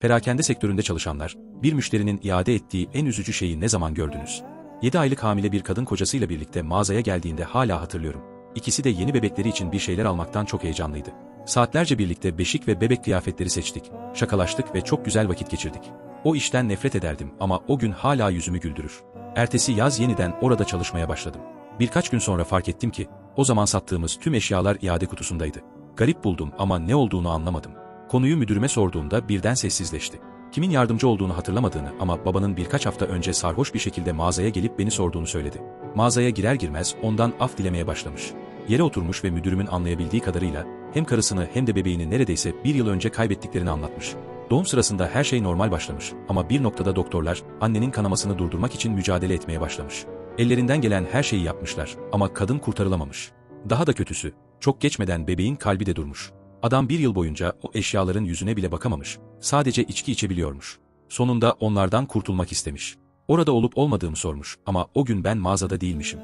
Perakende sektöründe çalışanlar, bir müşterinin iade ettiği en üzücü şeyi ne zaman gördünüz? 7 aylık hamile bir kadın kocasıyla birlikte mağazaya geldiğinde hala hatırlıyorum. İkisi de yeni bebekleri için bir şeyler almaktan çok heyecanlıydı. Saatlerce birlikte beşik ve bebek kıyafetleri seçtik, şakalaştık ve çok güzel vakit geçirdik. O işten nefret ederdim ama o gün hala yüzümü güldürür. Ertesi yaz yeniden orada çalışmaya başladım. Birkaç gün sonra fark ettim ki, o zaman sattığımız tüm eşyalar iade kutusundaydı. Garip buldum ama ne olduğunu anlamadım. Konuyu müdürüme sorduğumda birden sessizleşti. Kimin yardımcı olduğunu hatırlamadığını ama babanın birkaç hafta önce sarhoş bir şekilde mağazaya gelip beni sorduğunu söyledi. Mağazaya girer girmez ondan af dilemeye başlamış. Yere oturmuş ve müdürümün anlayabildiği kadarıyla hem karısını hem de bebeğini neredeyse bir yıl önce kaybettiklerini anlatmış. Doğum sırasında her şey normal başlamış ama bir noktada doktorlar annenin kanamasını durdurmak için mücadele etmeye başlamış. Ellerinden gelen her şeyi yapmışlar ama kadın kurtarılamamış. Daha da kötüsü, çok geçmeden bebeğin kalbi de durmuş. Adam bir yıl boyunca o eşyaların yüzüne bile bakamamış. Sadece içki içebiliyormuş. Sonunda onlardan kurtulmak istemiş. Orada olup olmadığımı sormuş ama o gün ben mağazada değilmişim.